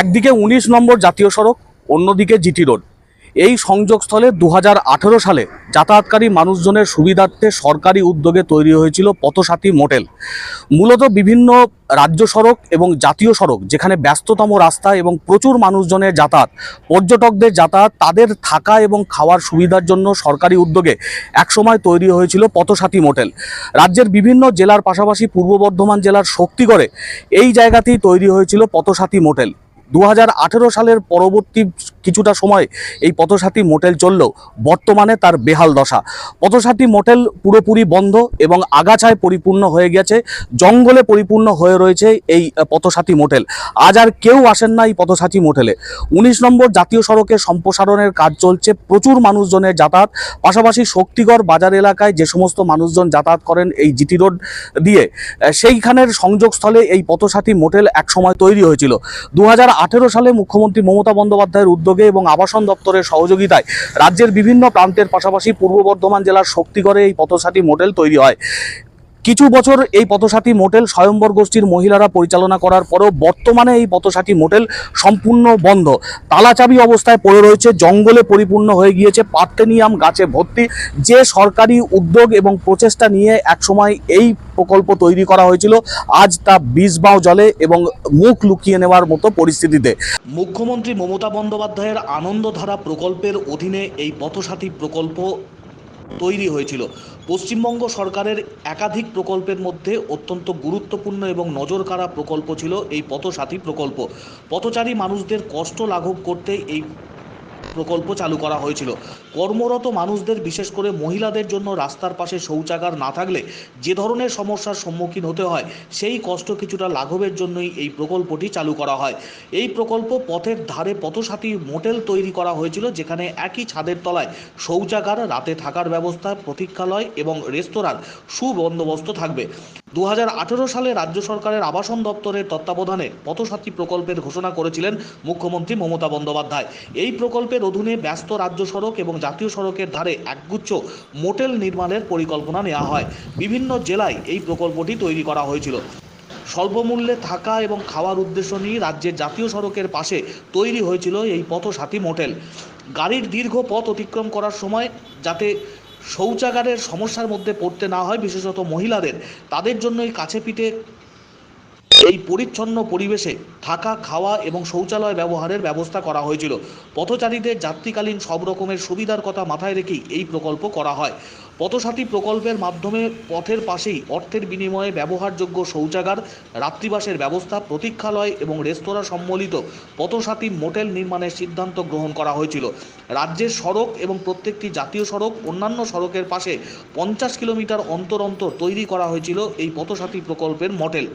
একদিকে উনিশ নম্বর জাতীয় সড়ক, অন্যদিকে জিটি রোড। এই সংযোগস্থলে দু হাজার আঠেরো সালে যাতায়াতকারী মানুষজনের সুবিধার্থে সরকারি উদ্যোগে তৈরি হয়েছিল পথসাথী মোটেল। মূলত বিভিন্ন রাজ্য সড়ক এবং জাতীয় সড়ক, যেখানে ব্যস্ততম রাস্তা এবং প্রচুর মানুষজনের যাতায়াত, পর্যটকদের যাতায়াত, তাদের থাকা এবং খাওয়ার সুবিধার জন্য সরকারি উদ্যোগে একসময় তৈরি হয়েছিল পথসাথী মোটেল। রাজ্যের বিভিন্ন জেলার পাশাপাশি পূর্ব বর্ধমান জেলার শক্তিগড়ে এই জায়গাতেই তৈরি হয়েছিল পথসাথী মোটেল। দু হাজার আঠেরো সালের পরবর্তী কিছুটা সময় এই পথসাথী মোটেল চললেও বর্তমানে তার বেহাল দশা। পথসাথী মোটেল পুরোপুরি বন্ধ এবং আগাছায় পরিপূর্ণ হয়ে গেছে, জঙ্গলে পরিপূর্ণ হয়ে রয়েছে এই পথসাথী মোটেল। আজ আর কেউ আসেন না এই পথসাথী মোটেলে। উনিশ নম্বর জাতীয় সড়কের সম্প্রসারণের কাজ চলছে, প্রচুর মানুষজনের যাতায়াত, পাশাপাশি শক্তিগড় বাজার এলাকায় যে সমস্ত মানুষজন যাতায়াত করেন এই জিটি রোড দিয়ে, সেইখানের সংযোগস্থলে এই পথসাথী মোটেল একসময় তৈরি হয়েছিল। দু হাজার সালে মুখ্যমন্ত্রী মমতা বন্দ্যোপাধ্যায়ের উদ্যোগে এবং আবাসন দপ্তরের সহযোগিতায় রাজ্যের বিভিন্ন প্রান্তের পাশাপাশি পূর্ব বর্ধমান জেলার শক্তিগড়ে এই পথসাটি মডেল তৈরি হয়। কিছু বছর এই পথসাথী মোটেল স্বয়ম্বর গোষ্ঠীর মহিলারা পরিচালনা করার পরেও বর্তমানে এই পথসাথী মোটেল সম্পূর্ণ বন্ধ। তালাচাবি অবস্থায় পড়ে রয়েছে, জঙ্গলে পরিপূর্ণ হয়ে গিয়েছে পার্টেনিয়াম গাছে ভর্তি। যে সরকারি উদ্যোগ এবং প্রচেষ্টা নিয়ে একসময় এই প্রকল্প তৈরি করা হয়েছিল, আজ তা বিষবাও জলে এবং মুখ লুকিয়ে নেওয়ার মতো পরিস্থিতিতে। মুখ্যমন্ত্রী মমতা বন্দ্যোপাধ্যায়ের আনন্দধারা প্রকল্পের অধীনে এই পথসাথী প্রকল্প তৈরি হয়েছিল। পশ্চিমবঙ্গ সরকারের একাধিক প্রকল্পের মধ্যে অত্যন্ত গুরুত্বপূর্ণ এবং নজরকাড়া প্রকল্প ছিল এই পথসাথী প্রকল্প। পথচারী মানুষদের কষ্ট লাঘব করতে এই প্রকল্প চালু করা হয়েছিল। কর্মরত মানুষদের, বিশেষ করে মহিলাদের জন্য রাস্তার পাশে শৌচাগার না থাকলে যে ধরনের সমস্যার সম্মুখীন হতে হয়, সেই কষ্ট কিছুটা লাঘবের জন্যই এই প্রকল্পটি চালু করা হয়। এই প্রকল্প পথের ধারে পথসাথী মোটেল তৈরি করা হয়েছিল, যেখানে একই ছাদের তলায় শৌচাগার, রাতে থাকার ব্যবস্থা, প্রতীক্ষালয় এবং রেস্তোরাঁর সুবন্দোবস্ত থাকবে। দু হাজার আঠেরো সালে রাজ্য সরকারের আবাসন দপ্তরের তত্ত্বাবধানে পথসাথী প্রকল্পের ঘোষণা করেছিলেন মুখ্যমন্ত্রী মমতা বন্দ্যোপাধ্যায়। এই প্রকল্পের অধীনে ব্যস্ত রাজ্য সড়ক এবং জাতীয় সড়কের ধারে একগুচ্ছ মোটেল নির্মাণের পরিকল্পনা নেওয়া হয়। বিভিন্ন জেলায় এই প্রকল্পটি তৈরি করা হয়েছিল। স্বল্পমূল্যে থাকা এবং খাওয়ার উদ্দেশ্য নিয়ে রাজ্যের জাতীয় সড়কের পাশে তৈরি হয়েছিল এই পথসাথী মোটেল। গাড়ির দীর্ঘ পথ অতিক্রম করার সময় যাতে শৌচাগারের সমস্যার মধ্যে পড়তে না হয়, বিশেষত মহিলাদের। তাদের জন্যই কাছে পিঠে এই পরিচ্ছন্ন পরিবেশে থাকা, খাওয়া এবং শৌচালয় ব্যবহারের ব্যবস্থা করা হয়েছিল। পথচারীদের যাত্রীকালীন সব রকমের সুবিধার কথা মাথায় রেখেই এই প্রকল্প করা হয়। পথসাথী প্রকল্পের মাধ্যমে পথের পাশেই অর্থের বিনিময়ে ব্যবহারযোগ্য শৌচাগার, রাত্রিবাসের ব্যবস্থা, প্রতীক্ষালয় এবং রেস্তোরাঁ সম্বলিত পথসাথী মোটেল নির্মাণের সিদ্ধান্ত গ্রহণ করা হয়েছিল। রাজ্যের সড়ক এবং প্রত্যেকটি জাতীয় সড়ক অন্যান্য সড়কের পাশে পঞ্চাশ কিলোমিটার অন্তর অন্তর তৈরি করা হয়েছিল এই পথসাথী প্রকল্পের মডেল।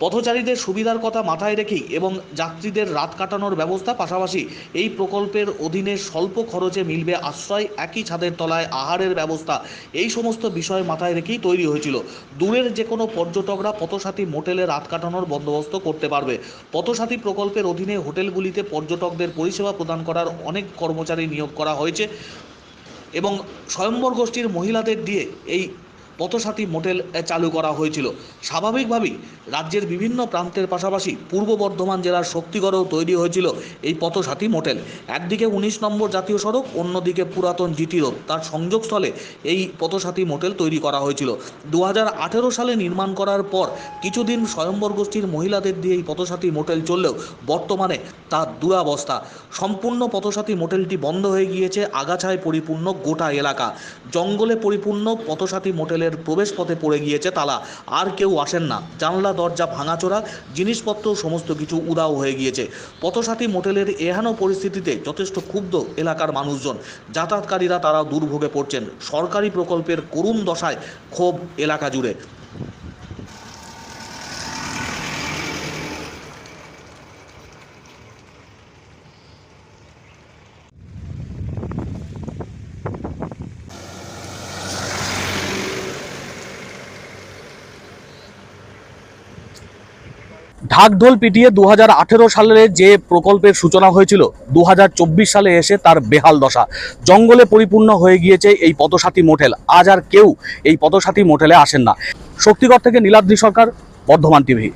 পথচারীদের সুবিধার কথা মাথায় রেখেই এবং যাত্রীদের রাত কাটানোর ব্যবস্থা পাশাপাশি এই প্রকল্পের অধীনে স্বল্প খরচে মিলবে আশ্রয়, একই ছাদের তলায় আহারের ব্যবস্থা। এই সমস্ত বিষয় মাথায় রেখেই তৈরি হয়েছিল। দূরের যে কোনো পর্যটকরা পথসাথী মোটেলে রাত কাটানোর বন্দোবস্ত করতে পারবে। পথসাথী প্রকল্পের অধীনে হোটেলগুলিতে পর্যটকদের পরিষেবা প্রদান করার অনেক কর্মচারী নিয়োগ করা হয়েছে এবং স্বয়ম্বর গোষ্ঠীর মহিলাদের দিয়ে এই পথসাথী মোটেল চালু করা হয়েছিল। স্বাভাবিকভাবেই রাজ্যের বিভিন্ন প্রান্তের পাশাপাশি পূর্ব বর্ধমান জেলার শক্তিগড়েও তৈরি হয়েছিল এই পথসাথী মোটেল। একদিকে উনিশ নম্বর জাতীয় সড়ক, অন্যদিকে পুরাতন জিটি রোড। তার সংযোগস্থলে এই পথসাথী মোটেল তৈরি করা হয়েছিল। দু হাজার আঠেরো সালে নির্মাণ করার পর কিছুদিন স্বয়ম্বর গোষ্ঠীর মহিলাদের দিয়ে এই পথসাথী মোটেল চললেও বর্তমানে তার দুরাবস্থা। সম্পূর্ণ পথসাথী মোটেলটি বন্ধ হয়ে গিয়েছে আগাছায় পরিপূর্ণ গোটা এলাকা। জঙ্গলে পরিপূর্ণ পথসাথী মোটেলের প্রবেশ পথে পড়ে গিয়েছে তালা। আর কেউ আসেন না। জানলা, দরজা ভাঙাচোরা, জিনিসপত্র, সমস্ত কিছু উদাও হয়ে গিয়েছে। পথসাথী মোটেলের এহানো পরিস্থিতিতে যথেষ্ট ক্ষুব্ধ এলাকার মানুষজন। যাতায়াতকারীরা তারা দুর্ভোগে পড়ছেন। সরকারি প্রকল্পের করুণ দশায় ক্ষোভ এলাকা জুড়ে। ঢাকঢোল পিটিয়ে দু হাজার আঠেরো সালে যে প্রকল্পের সূচনা হয়েছিল দু হাজার চব্বিশ সালে এসে তার বেহাল দশা। জঙ্গলে পরিপূর্ণ হয়ে গিয়েছে এই পথসাথী মোটেল। আজ আর কেউ এই পথসাথী মোটেলে আসেন না। শক্তিগড় থেকে নীলাদ্রি সরকার, বর্ধমান টিভি।